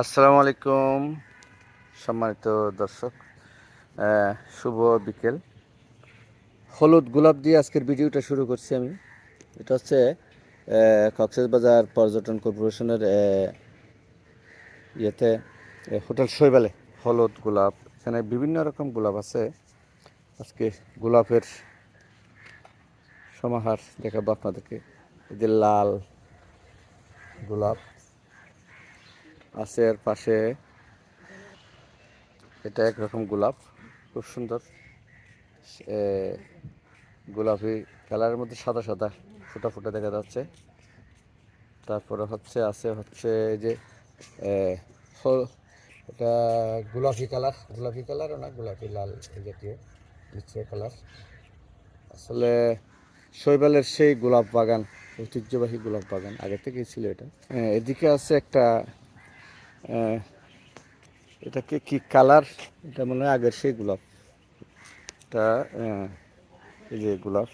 আসসালামু আলাইকুম, সম্মানিত দর্শক। শুভ বিকেল। হলুদ গোলাপ দিয়ে আজকের ভিডিওটা শুরু করছি আমি। এটা হচ্ছে কক্সবাজার পর্যটন কর্পোরেশনের ইয়েতে হোটেল শৈবালে হলুদ গোলাপ। এখানে বিভিন্ন রকম গোলাপ আছে। আজকে গোলাপের সমাহার দেখাবো আপনাদেরকে। যে লাল গোলাপ। আছে এর পাশে। এটা একরকম গোলাপ, খুব সুন্দর। গোলাপি কালারের মধ্যে সাদা সাদা, ফোটা ফোটা দেখা যাচ্ছে। তারপরে হচ্ছে, আছে হচ্ছে যে এটা গোলাপি কালার, গোলাপি কালারও না, গোলাপি লাল জাতীয়, নিচে কালার। আসলে শৈবালের সেই গোলাপ বাগান, ঐতিহ্যবাহী গোলাপ বাগান, আগে থেকেই ছিল এটা। এদিকে আছে একটা এটাকে কি কালার? এটা মনে হয় আগের সেই গোলাপ। এটা এই যে গোলাপ।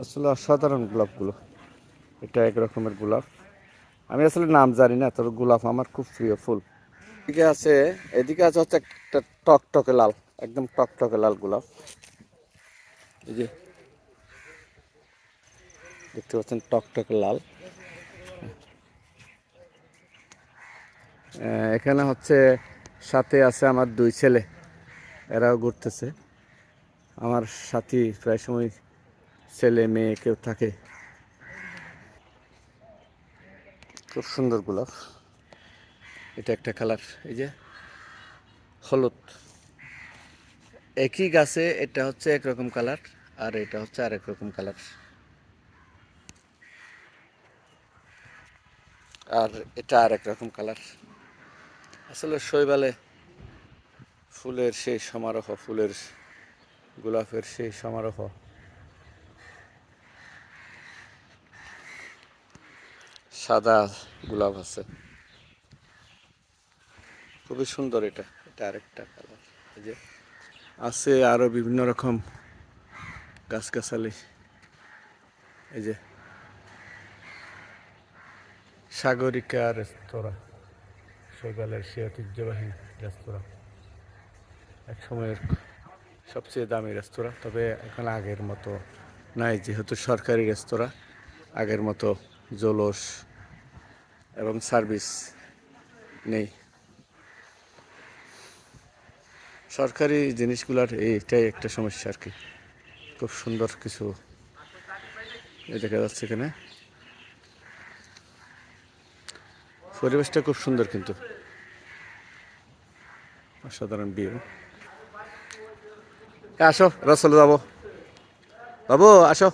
আসলে অসাধারণ গোলাপগুলো। এটা এক রকমের গোলাপ। আমি আসলে নাম জানি না, তবে গোলাপ আমার খুব প্রিয় ফুল। এদিকে আছে এদিকে আছে হচ্ছে একটা টকটকে লাল, একদম টকটকে লাল গোলাপ। এই যে, দেখতে পাচ্ছেন টকটকে লাল। এখানে হচ্ছে সাথে আছে আমার দুই ছেলে। এরাও ঘুরতেছে। আমার সাথী প্রায় সময় ছেলে, মেয়ে কেউ থাকে। খুব সুন্দর গোলাপ। এটা একটা কালার। এই যে হলুদ। একই গাছে এটা হচ্ছে একরকম কালার আর এটা হচ্ছে আরেক রকম কালার। আর এটা আরেক রকম কালার। আসলে শৈবালে ফুলের সেই সমারোহ, ফুলের গোলাপের সেই সমারোহ। সাদা গোলাপ আছে। খুবই সুন্দর এটা এটা আরেকটা কালার। এই যে আছে আরও বিভিন্ন রকম গাছগাছালি। এই যে সাগরিকা রেস্তোরাঁ শৈবালের সে ঐতিহ্যবাহী রেস্তোরাঁ। এক সময়ের সবচেয়ে দামি রেস্তোরাঁ, তবে এখন আগের মতো নাই, যেহেতু সরকারি রেস্তোরাঁ, আগের মতো জলস এবং সার্ভিস নেই। সরকারি জিনিসগুলোর এইটাই একটা সমস্যা আর কি। খুব সুন্দর কিছু দেখা যাচ্ছে এখানে। পরিবেশটা খুব সুন্দর কিন্তু। অসাধারণ বিয়ে আসো রসলে যাব বাবু আসো।